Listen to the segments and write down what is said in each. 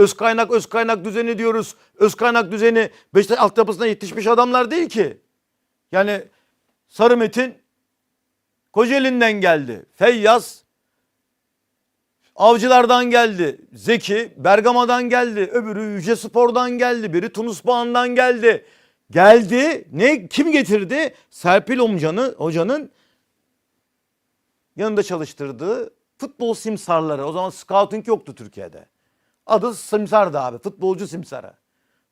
öz kaynak öz kaynak düzeni diyoruz. Öz kaynak düzeni Beşiktaş altyapısına yetişmiş adamlar değil ki. Yani Sarı Metin Kocaeli'nden geldi. Feyyaz Avcılardan geldi. Zeki Bergama'dan geldi. Öbürü Yüce Spor'dan geldi. Biri Tunus Bağı'ndan geldi. Geldi. Ne kim getirdi? Serpil Omcan'ı hocanın yanında çalıştırdığı futbol simsarları. O zaman scouting yoktu Türkiye'de. Adı simsardı abi. Futbolcu simsarı.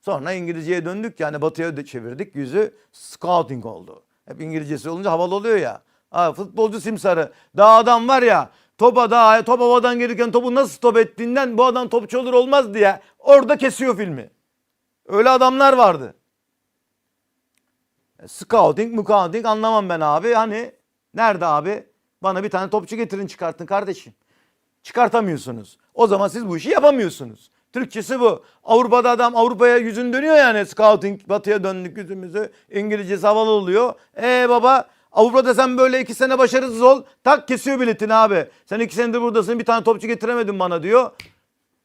Sonra İngilizceye döndük yani batıya çevirdik. Yüzü scouting oldu. Hep İngilizcesi olunca havalı oluyor ya. Ha, futbolcu simsarı. Daha adam var ya topa daha top havadan gelirken topu nasıl top ettiğinden bu adam topçu olur olmaz diye orada kesiyor filmi. Öyle adamlar vardı. E, Scouting, scouting anlamam ben abi. Hani nerede abi? Bana bir tane topçu getirin çıkartın kardeşim. Çıkartamıyorsunuz. O zaman siz bu işi yapamıyorsunuz. Türkçesi bu. Avrupa'da adam Avrupa'ya yüzün dönüyor yani. Scouting batıya döndük yüzümüzü. İngilizcesi havalı oluyor. E baba Avrupa'da sen böyle iki sene başarısız ol. Tak kesiyor biletini abi. Sen iki senedir buradasın bir tane topçu getiremedin bana diyor.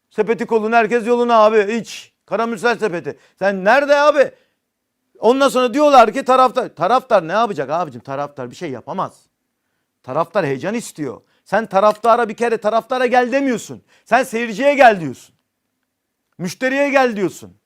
Sepeti kolun herkes yoluna abi. Hiç. Karamürsel sepeti. Sen nerede abi? Ondan sonra diyorlar ki taraftar. Taraftar ne yapacak abicim? Taraftar bir şey yapamaz. Taraftar heyecan istiyor. Sen taraftara bir kere taraftara gel demiyorsun. Sen seyirciye gel diyorsun. Müşteriye gel diyorsun.